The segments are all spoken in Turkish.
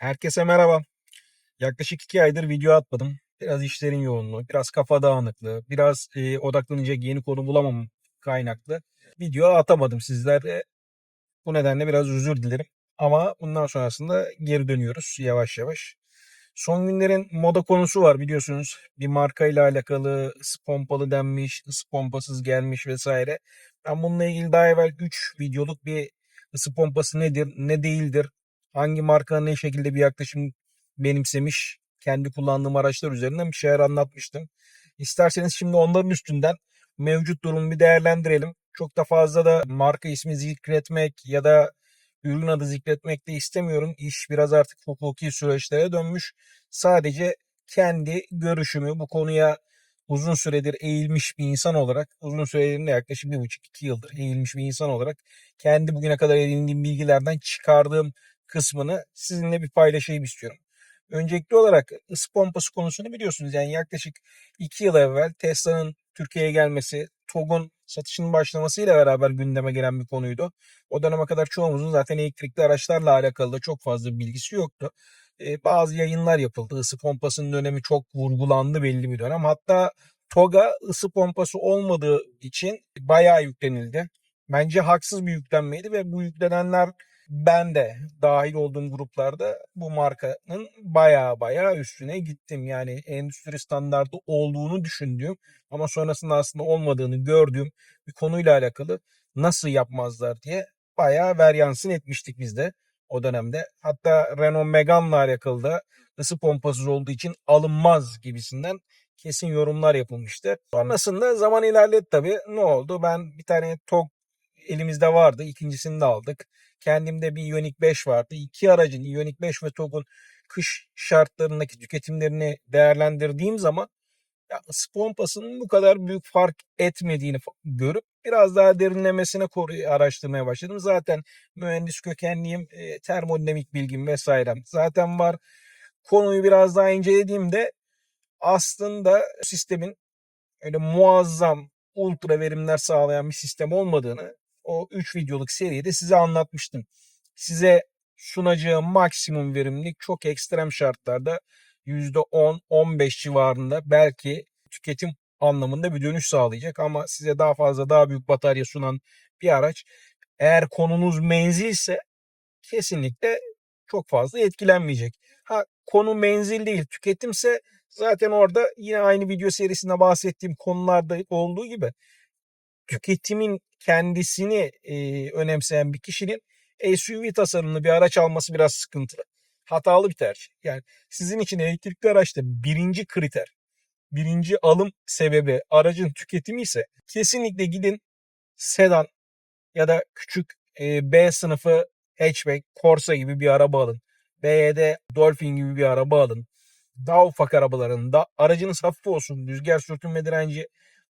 Herkese merhaba. Yaklaşık iki aydır video atmadım. Biraz işlerin yoğunluğu, biraz kafa dağınıklığı, biraz e, odaklanacak yeni konu bulamam kaynaklı. Video atamadım sizlere. Bu nedenle biraz özür dilerim. Ama bundan sonrasında geri dönüyoruz yavaş yavaş. Son günlerin moda konusu var biliyorsunuz. Bir markayla alakalı ısı pompalı denmiş, ısı pompasız gelmiş vesaire. Ben bununla ilgili daha evvel 3 videoluk bir ısı pompası nedir, ne değildir, hangi marka ne şekilde bir yaklaşım benimsemiş, kendi kullandığım araçlar üzerinden bir şeyler anlatmıştım. İsterseniz şimdi onların üstünden mevcut durumu bir değerlendirelim. Çok da fazla da marka ismi zikretmek ya da ürün adı zikretmek de istemiyorum. İş biraz artık hukuki süreçlere dönmüş. Sadece kendi görüşümü bu konuya uzun süredir eğilmiş bir insan olarak, uzun süredir de yaklaşık bir buçuk iki yıldır eğilmiş bir insan olarak kendi bugüne kadar edindiğim bilgilerden çıkardığım kısmını sizinle bir paylaşayım istiyorum. Öncelikli olarak ısı pompası konusunu biliyorsunuz. Yani yaklaşık 2 yıl evvel Tesla'nın Türkiye'ye gelmesi, TOG'un satışının başlamasıyla beraber gündeme gelen bir konuydu. O döneme kadar çoğumuzun zaten elektrikli araçlarla alakalı da çok fazla bilgisi yoktu. Ee, bazı yayınlar yapıldı. Isı pompasının önemi çok vurgulandı belli bir dönem. Hatta TOG'a ısı pompası olmadığı için bayağı yüklenildi. Bence haksız bir yüklenmeydi ve bu yüklenenler ben de dahil olduğum gruplarda bu markanın baya baya üstüne gittim. Yani endüstri standartı olduğunu düşündüğüm ama sonrasında aslında olmadığını gördüğüm bir konuyla alakalı nasıl yapmazlar diye baya veryansın etmiştik biz de o dönemde. Hatta Renault Megane'la alakalı da ısı pompasız olduğu için alınmaz gibisinden kesin yorumlar yapılmıştı. Sonrasında zaman ilerledi tabii. Ne oldu? Ben bir tane TOG elimizde vardı. İkincisini de aldık. Kendimde bir Ioniq 5 vardı. İki aracın Ioniq 5 ve TOG'un kış şartlarındaki tüketimlerini değerlendirdiğim zaman ya pompasının bu kadar büyük fark etmediğini görüp biraz daha derinlemesine araştırmaya başladım. Zaten mühendis kökenliyim, e, termodinamik bilgim vesairem zaten var. Konuyu biraz daha incelediğimde aslında sistemin öyle muazzam ultra verimler sağlayan bir sistem olmadığını o 3 videoluk seride size anlatmıştım. Size sunacağım maksimum verimlilik çok ekstrem şartlarda %10-15 civarında belki tüketim anlamında bir dönüş sağlayacak ama size daha fazla daha büyük batarya sunan bir araç eğer konunuz menzilse kesinlikle çok fazla etkilenmeyecek. Ha konu menzil değil tüketimse zaten orada yine aynı video serisinde bahsettiğim konularda olduğu gibi tüketimin kendisini e, önemseyen bir kişinin SUV tasarımlı bir araç alması biraz sıkıntılı. Hatalı bir tercih. Yani sizin için elektrikli araçta birinci kriter, birinci alım sebebi aracın tüketimi ise kesinlikle gidin sedan ya da küçük e, B sınıfı hatchback, Corsa gibi bir araba alın. BYD Dolphin gibi bir araba alın. Daha ufak arabaların da aracınız hafif olsun, rüzgar sürtünme direnci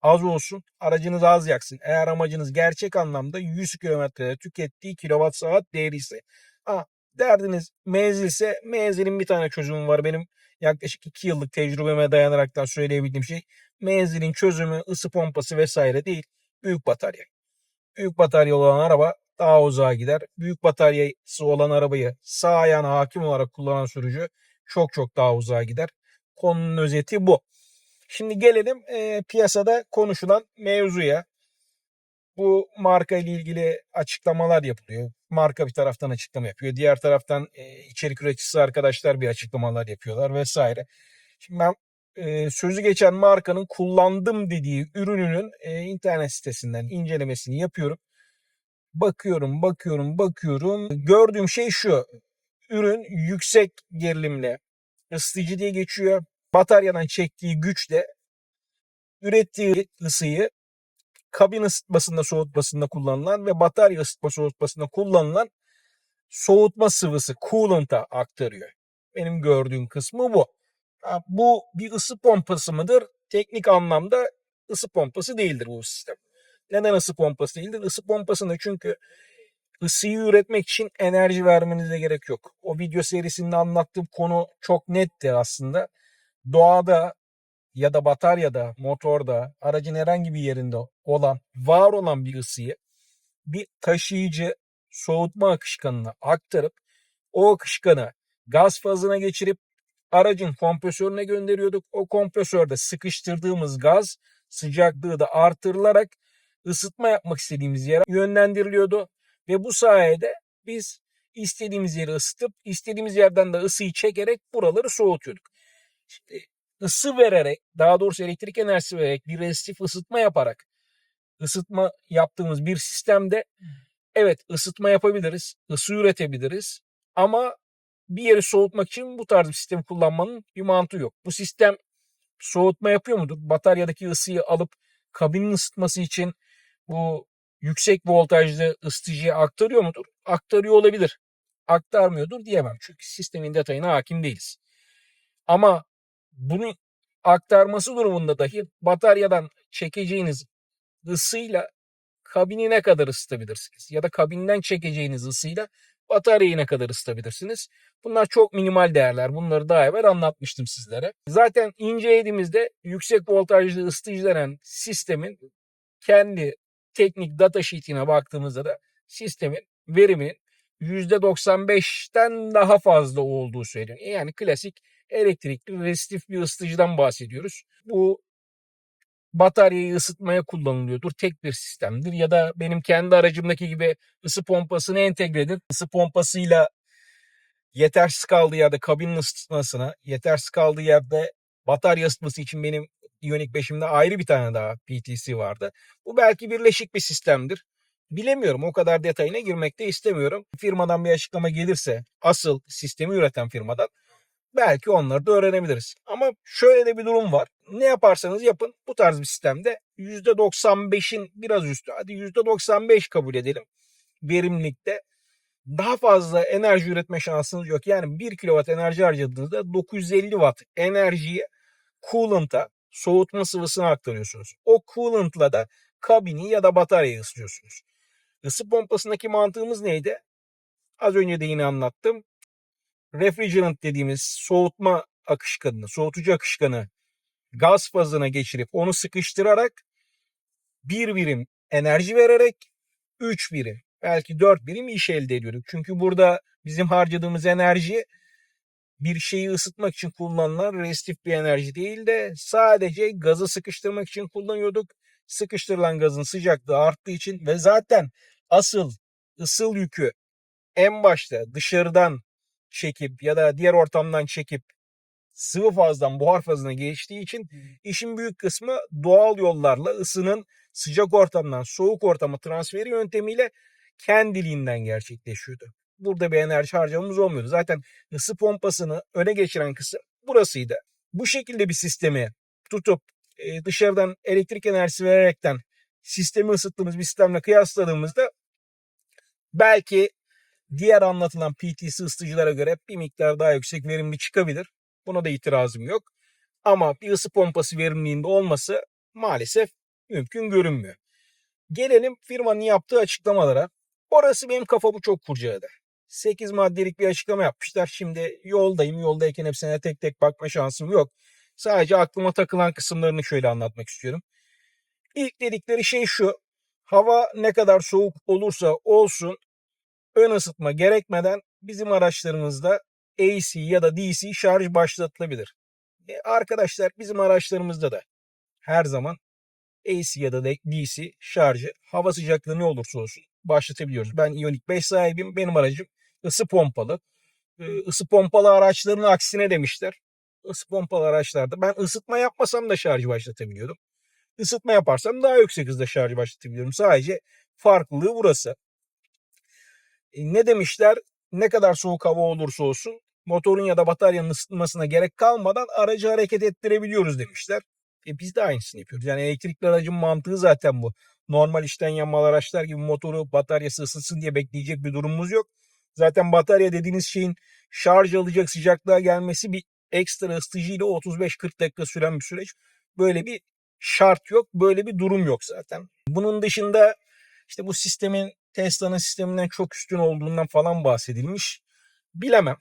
az olsun, aracınız az yaksın. Eğer amacınız gerçek anlamda 100 kilometrede tükettiği kilowatt saat değeri ise. Ha, derdiniz menzilse menzilin bir tane çözümü var. Benim yaklaşık 2 yıllık tecrübeme dayanaraktan söyleyebildiğim şey menzilin çözümü ısı pompası vesaire değil. Büyük batarya. Büyük batarya olan araba daha uzağa gider. Büyük bataryası olan arabayı sağ ayağına hakim olarak kullanan sürücü çok çok daha uzağa gider. Konunun özeti bu. Şimdi gelelim e, piyasada konuşulan mevzuya. Bu marka ile ilgili açıklamalar yapılıyor. Marka bir taraftan açıklama yapıyor. Diğer taraftan e, içerik üreticisi arkadaşlar bir açıklamalar yapıyorlar vesaire. Şimdi ben e, sözü geçen markanın kullandım dediği ürününün e, internet sitesinden incelemesini yapıyorum. Bakıyorum, bakıyorum, bakıyorum. Gördüğüm şey şu. Ürün yüksek gerilimle ısıtıcı diye geçiyor bataryadan çektiği güçle ürettiği ısıyı kabin ısıtmasında soğutmasında kullanılan ve batarya ısıtma soğutmasında kullanılan soğutma sıvısı coolant'a aktarıyor. Benim gördüğüm kısmı bu. bu bir ısı pompası mıdır? Teknik anlamda ısı pompası değildir bu sistem. Neden ısı pompası değildir? Isı pompasında çünkü ısıyı üretmek için enerji vermenize gerek yok. O video serisinde anlattığım konu çok netti aslında doğada ya da bataryada, motorda, aracın herhangi bir yerinde olan, var olan bir ısıyı bir taşıyıcı soğutma akışkanına aktarıp o akışkanı gaz fazına geçirip aracın kompresörüne gönderiyorduk. O kompresörde sıkıştırdığımız gaz sıcaklığı da artırılarak ısıtma yapmak istediğimiz yere yönlendiriliyordu. Ve bu sayede biz istediğimiz yeri ısıtıp istediğimiz yerden de ısıyı çekerek buraları soğutuyorduk. Şimdi ısı vererek daha doğrusu elektrik enerjisi vererek bir restif ısıtma yaparak ısıtma yaptığımız bir sistemde evet ısıtma yapabiliriz, ısı üretebiliriz ama bir yeri soğutmak için bu tarz bir sistem kullanmanın bir mantığı yok. Bu sistem soğutma yapıyor mudur? Bataryadaki ısıyı alıp kabinin ısıtması için bu yüksek voltajlı ısıtıcıya aktarıyor mudur? Aktarıyor olabilir. Aktarmıyordur diyemem. Çünkü sistemin detayına hakim değiliz. Ama bunu aktarması durumunda dahi bataryadan çekeceğiniz ısıyla kabini ne kadar ısıtabilirsiniz? Ya da kabinden çekeceğiniz ısıyla bataryayı ne kadar ısıtabilirsiniz? Bunlar çok minimal değerler. Bunları daha evvel anlatmıştım sizlere. Zaten incelediğimizde yüksek voltajlı ısıtıcı denen sistemin kendi teknik data sheet'ine baktığımızda da sistemin veriminin %95'ten daha fazla olduğu söyleniyor. Yani klasik elektrikli resistif bir ısıtıcıdan bahsediyoruz. Bu bataryayı ısıtmaya kullanılıyordur. Tek bir sistemdir. Ya da benim kendi aracımdaki gibi ısı pompasını entegredir. Isı pompasıyla yetersiz kaldığı yerde kabinin ısıtmasına, yetersiz kaldığı yerde batarya ısıtması için benim Ioniq 5'imde ayrı bir tane daha PTC vardı. Bu belki birleşik bir sistemdir. Bilemiyorum o kadar detayına girmek de istemiyorum. Firmadan bir açıklama gelirse asıl sistemi üreten firmadan belki onları da öğrenebiliriz. Ama şöyle de bir durum var. Ne yaparsanız yapın bu tarz bir sistemde %95'in biraz üstü hadi %95 kabul edelim verimlilikte daha fazla enerji üretme şansınız yok. Yani 1 kW enerji harcadığınızda 950 Watt enerjiyi coolant'a soğutma sıvısına aktarıyorsunuz. O coolant'la da kabini ya da bataryayı ısıtıyorsunuz. Isı pompasındaki mantığımız neydi? Az önce de yine anlattım. Refrigerant dediğimiz soğutma akışkanını, soğutucu akışkanı gaz fazına geçirip onu sıkıştırarak bir birim enerji vererek 3 birim belki 4 birim iş elde ediyorduk. Çünkü burada bizim harcadığımız enerji bir şeyi ısıtmak için kullanılan restif bir enerji değil de sadece gazı sıkıştırmak için kullanıyorduk. Sıkıştırılan gazın sıcaklığı arttığı için ve zaten asıl ısıl yükü en başta dışarıdan çekip ya da diğer ortamdan çekip sıvı fazdan buhar fazına geçtiği için işin büyük kısmı doğal yollarla ısının sıcak ortamdan soğuk ortama transferi yöntemiyle kendiliğinden gerçekleşiyordu. Burada bir enerji harcamamız olmuyordu. Zaten ısı pompasını öne geçiren kısım burasıydı. Bu şekilde bir sistemi tutup e, dışarıdan elektrik enerjisi vererekten sistemi ısıttığımız bir sistemle kıyasladığımızda belki diğer anlatılan PTC ısıtıcılara göre bir miktar daha yüksek verimli çıkabilir. Buna da itirazım yok. Ama bir ısı pompası verimliliğinde olması maalesef mümkün görünmüyor. Gelelim firmanın yaptığı açıklamalara. Orası benim kafamı çok kurcaladı. 8 maddelik bir açıklama yapmışlar. Şimdi yoldayım. Yoldayken hepsine tek tek bakma şansım yok. Sadece aklıma takılan kısımlarını şöyle anlatmak istiyorum. İlk dedikleri şey şu. Hava ne kadar soğuk olursa olsun ön ısıtma gerekmeden bizim araçlarımızda AC ya da DC şarj başlatılabilir. E arkadaşlar bizim araçlarımızda da her zaman AC ya da DC şarjı hava sıcaklığı ne olursa olsun başlatabiliyoruz. Ben Ioniq 5 sahibim. Benim aracım ısı pompalı. Isı pompalı araçların aksine demişler. Isı pompalı araçlarda ben ısıtma yapmasam da şarjı başlatabiliyorum. Isıtma yaparsam daha yüksek hızda şarjı başlatabiliyorum. Sadece farklılığı burası. E, ne demişler? Ne kadar soğuk hava olursa olsun motorun ya da bataryanın ısıtmasına gerek kalmadan aracı hareket ettirebiliyoruz demişler. E biz de aynısını yapıyoruz. Yani elektrikli aracın mantığı zaten bu. Normal işten yanmalı araçlar gibi motoru bataryası ısıtsın diye bekleyecek bir durumumuz yok. Zaten batarya dediğiniz şeyin şarj alacak sıcaklığa gelmesi bir ekstra ısıtıcıyla 35-40 dakika süren bir süreç. Böyle bir şart yok. Böyle bir durum yok zaten. Bunun dışında işte bu sistemin Tesla'nın sisteminden çok üstün olduğundan falan bahsedilmiş. Bilemem.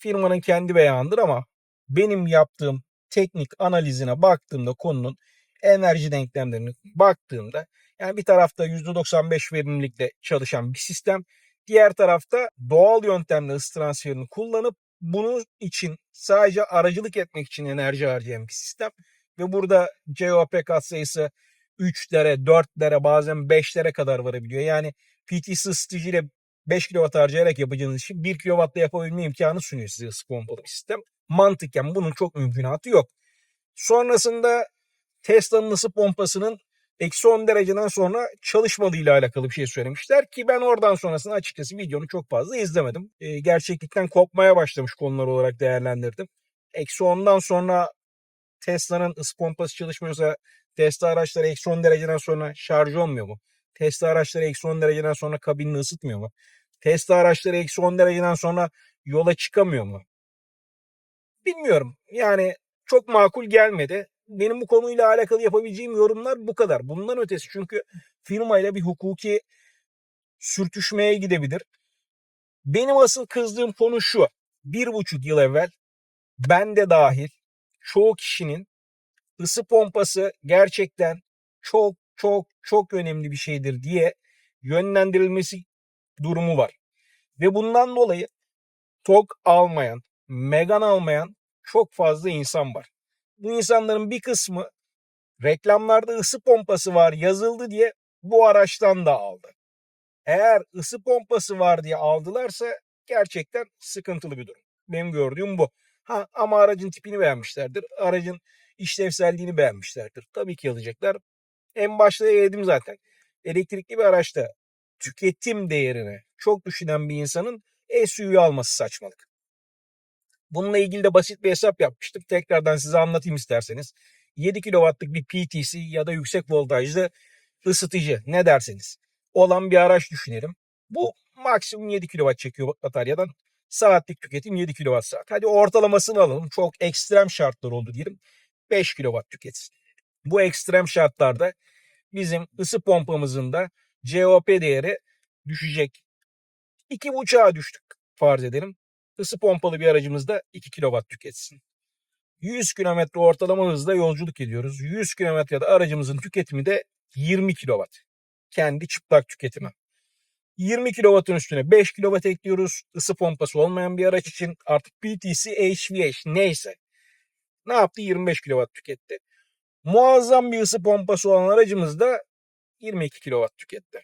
Firmanın kendi beyanıdır ama benim yaptığım teknik analizine baktığımda konunun enerji denklemlerine baktığımda yani bir tarafta %95 verimlilikle çalışan bir sistem, diğer tarafta doğal yöntemle ısı transferini kullanıp bunun için sadece aracılık etmek için enerji harcayan bir sistem. Ve burada COP katsayısı 3'lere, 4'lere bazen 5'lere kadar varabiliyor. Yani PTC ısıtıcıyla 5 kW harcayarak yapacağınız işi 1 kW'da yapabilme imkanı sunuyor size ısı pompalı bir sistem. Mantıken bunun çok mümkünatı yok. Sonrasında Tesla'nın ısı pompasının eksi 10 dereceden sonra çalışmadığıyla alakalı bir şey söylemişler ki ben oradan sonrasında açıkçası videonu çok fazla izlemedim. E, gerçeklikten kopmaya başlamış konular olarak değerlendirdim. Eksi 10'dan sonra Tesla'nın ısı pompası çalışmıyorsa Tesla araçları eksi 10 dereceden sonra şarj olmuyor mu? Tesla araçları eksi 10 dereceden sonra kabinini ısıtmıyor mu? Tesla araçları eksi 10 dereceden sonra yola çıkamıyor mu? Bilmiyorum. Yani çok makul gelmedi. Benim bu konuyla alakalı yapabileceğim yorumlar bu kadar. Bundan ötesi çünkü firmayla bir hukuki sürtüşmeye gidebilir. Benim asıl kızdığım konu şu. Bir buçuk yıl evvel ben de dahil çoğu kişinin ısı pompası gerçekten çok çok çok önemli bir şeydir diye yönlendirilmesi durumu var. Ve bundan dolayı TOG almayan, Megan almayan çok fazla insan var. Bu insanların bir kısmı reklamlarda ısı pompası var yazıldı diye bu araçtan da aldı. Eğer ısı pompası var diye aldılarsa gerçekten sıkıntılı bir durum. Benim gördüğüm bu. Ha ama aracın tipini beğenmişlerdir. Aracın işlevselliğini beğenmişlerdir. Tabii ki alacaklar. En başta dedim zaten. Elektrikli bir araçta tüketim değerini çok düşünen bir insanın SUV alması saçmalık. Bununla ilgili de basit bir hesap yapmıştım. Tekrardan size anlatayım isterseniz. 7 kW'lık bir PTC ya da yüksek voltajlı ısıtıcı ne derseniz olan bir araç düşünelim. Bu maksimum 7 kW çekiyor bataryadan. Saatlik tüketim 7 kWh. Hadi ortalamasını alalım. Çok ekstrem şartlar oldu diyelim. 5 kW tüketsin. Bu ekstrem şartlarda bizim ısı pompamızın da COP değeri düşecek. 2.5'a düştük farz edelim. Isı pompalı bir aracımızda 2 kW tüketsin. 100 km ortalama hızla yolculuk ediyoruz. 100 kilometrede aracımızın tüketimi de 20 kW. Kendi çıplak tüketimi. 20 kW'ın üstüne 5 kW ekliyoruz. Isı pompası olmayan bir araç için artık PTC, HVH neyse. Ne yaptı? 25 kW tüketti. Muazzam bir ısı pompası olan aracımız da 22 kW tüketti.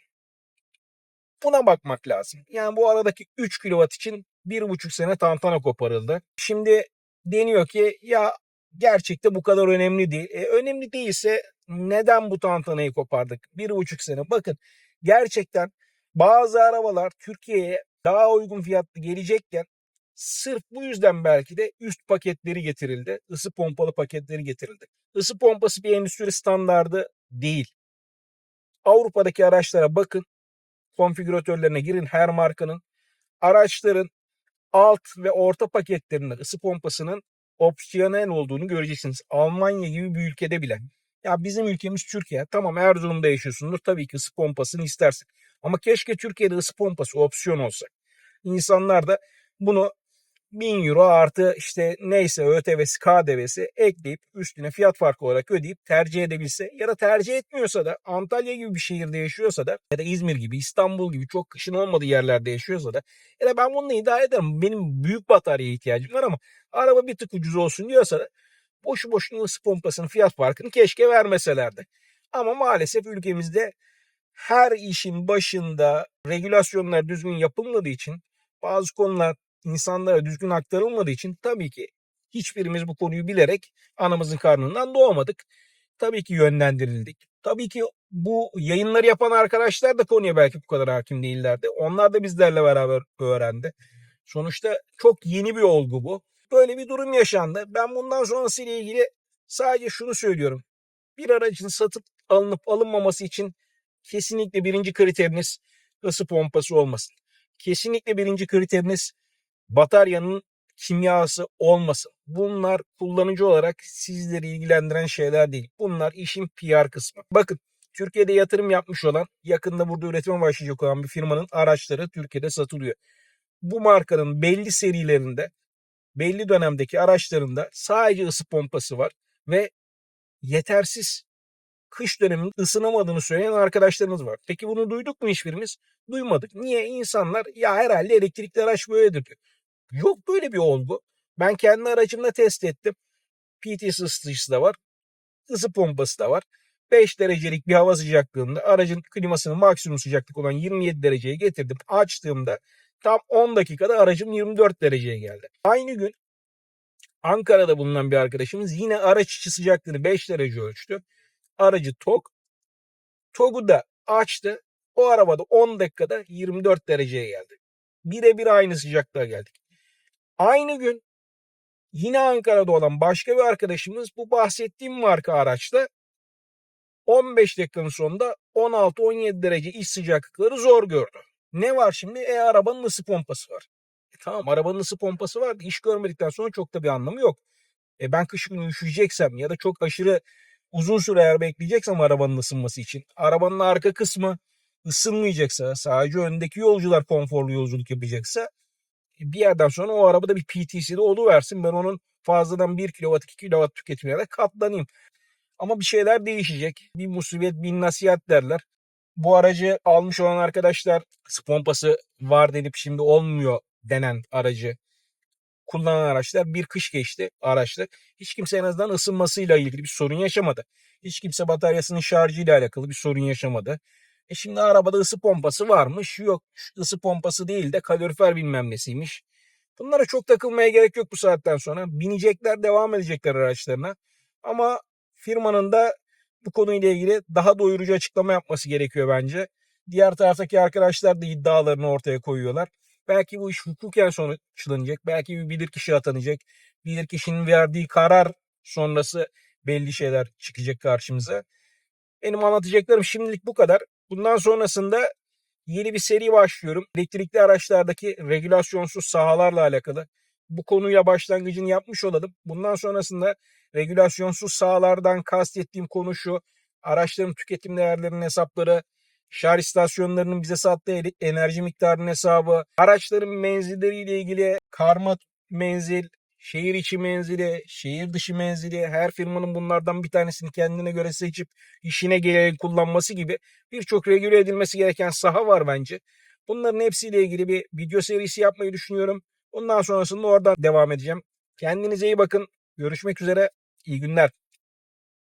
Buna bakmak lazım. Yani bu aradaki 3 kW için 1,5 sene tantana koparıldı. Şimdi deniyor ki ya gerçekte bu kadar önemli değil. E, önemli değilse neden bu tantanayı kopardık? 1,5 sene. Bakın gerçekten bazı arabalar Türkiye'ye daha uygun fiyatlı gelecekken sırf bu yüzden belki de üst paketleri getirildi. Isı pompalı paketleri getirildi. Isı pompası bir endüstri standardı değil. Avrupa'daki araçlara bakın. Konfigüratörlerine girin her markanın. Araçların alt ve orta paketlerinde ısı pompasının opsiyonel olduğunu göreceksiniz. Almanya gibi bir ülkede bile. Ya bizim ülkemiz Türkiye. Tamam Erzurum'da yaşıyorsundur. Tabii ki ısı pompasını istersin. Ama keşke Türkiye'de ısı pompası opsiyon olsa. İnsanlar da bunu 1000 euro artı işte neyse ÖTV'si KDV'si ekleyip üstüne fiyat farkı olarak ödeyip tercih edebilse ya da tercih etmiyorsa da Antalya gibi bir şehirde yaşıyorsa da ya da İzmir gibi İstanbul gibi çok kışın olmadığı yerlerde yaşıyorsa da ya da ben bununla idare ederim benim büyük bataryaya ihtiyacım var ama araba bir tık ucuz olsun diyorsa da boşu boşuna ısı pompasının fiyat farkını keşke vermeselerdi. Ama maalesef ülkemizde her işin başında regülasyonlar düzgün yapılmadığı için bazı konular insanlara düzgün aktarılmadığı için tabii ki hiçbirimiz bu konuyu bilerek anamızın karnından doğmadık. Tabii ki yönlendirildik. Tabii ki bu yayınları yapan arkadaşlar da konuya belki bu kadar hakim değillerdi. Onlar da bizlerle beraber öğrendi. Sonuçta çok yeni bir olgu bu. Böyle bir durum yaşandı. Ben bundan sonrasıyla ilgili sadece şunu söylüyorum. Bir aracın satıp alınıp alınmaması için kesinlikle birinci kriteriniz ısı pompası olmasın. Kesinlikle birinci kriteriniz bataryanın kimyası olmasın. Bunlar kullanıcı olarak sizleri ilgilendiren şeyler değil. Bunlar işin PR kısmı. Bakın Türkiye'de yatırım yapmış olan, yakında burada üretime başlayacak olan bir firmanın araçları Türkiye'de satılıyor. Bu markanın belli serilerinde, belli dönemdeki araçlarında sadece ısı pompası var ve yetersiz kış döneminde ısınamadığını söyleyen arkadaşlarımız var. Peki bunu duyduk mu hiçbirimiz? Duymadık. Niye? İnsanlar ya herhalde elektrikli araç böyledir diyor. Yok böyle bir olgu. Ben kendi aracımda test ettim. PT ısıtıcısı da var. Isı pompası da var. 5 derecelik bir hava sıcaklığında aracın klimasını maksimum sıcaklık olan 27 dereceye getirdim. Açtığımda tam 10 dakikada aracım 24 dereceye geldi. Aynı gün Ankara'da bulunan bir arkadaşımız yine araç içi sıcaklığını 5 derece ölçtü. Aracı tok. TOG'u da açtı. O arabada 10 dakikada 24 dereceye geldi. Birebir aynı sıcaklığa geldik. Aynı gün yine Ankara'da olan başka bir arkadaşımız bu bahsettiğim marka araçta 15 dakikanın sonunda 16-17 derece iç sıcaklıkları zor gördü. Ne var şimdi? E arabanın ısı pompası var. E, tamam arabanın ısı pompası var. İş görmedikten sonra çok da bir anlamı yok. E ben kış günü üşüyeceksem ya da çok aşırı uzun süre eğer bekleyeceksem arabanın ısınması için. Arabanın arka kısmı ısınmayacaksa, sadece öndeki yolcular konforlu yolculuk yapacaksa bir yerden sonra o arabada bir PTC'de oluversin. Ben onun fazladan 1 kW 2 kW tüketimine de katlanayım. Ama bir şeyler değişecek. Bir musibet, bir nasihat derler. Bu aracı almış olan arkadaşlar pompası var denip şimdi olmuyor denen aracı kullanan araçlar bir kış geçti araçta. Hiç kimse en azından ısınmasıyla ilgili bir sorun yaşamadı. Hiç kimse bataryasının şarjıyla alakalı bir sorun yaşamadı. E şimdi arabada ısı pompası varmış. Yok ısı pompası değil de kalorifer bilmem nesiymiş. Bunlara çok takılmaya gerek yok bu saatten sonra. Binecekler devam edecekler araçlarına. Ama firmanın da bu konuyla ilgili daha doyurucu açıklama yapması gerekiyor bence. Diğer taraftaki arkadaşlar da iddialarını ortaya koyuyorlar. Belki bu iş hukuken sonuçlanacak. Belki bir bilirkişi atanacak. Bilirkişinin verdiği karar sonrası belli şeyler çıkacak karşımıza. Benim anlatacaklarım şimdilik bu kadar. Bundan sonrasında yeni bir seri başlıyorum. Elektrikli araçlardaki regülasyonsuz sahalarla alakalı. Bu konuyla başlangıcını yapmış olalım. Bundan sonrasında regülasyonsuz sahalardan kastettiğim konu şu. Araçların tüketim değerlerinin hesapları, şarj istasyonlarının bize sattığı enerji miktarının hesabı, araçların menzilleriyle ilgili karma menzil, şehir içi menzili, şehir dışı menzili, her firmanın bunlardan bir tanesini kendine göre seçip işine geleni kullanması gibi birçok regüle edilmesi gereken saha var bence. Bunların hepsiyle ilgili bir video serisi yapmayı düşünüyorum. Ondan sonrasında oradan devam edeceğim. Kendinize iyi bakın. Görüşmek üzere. İyi günler.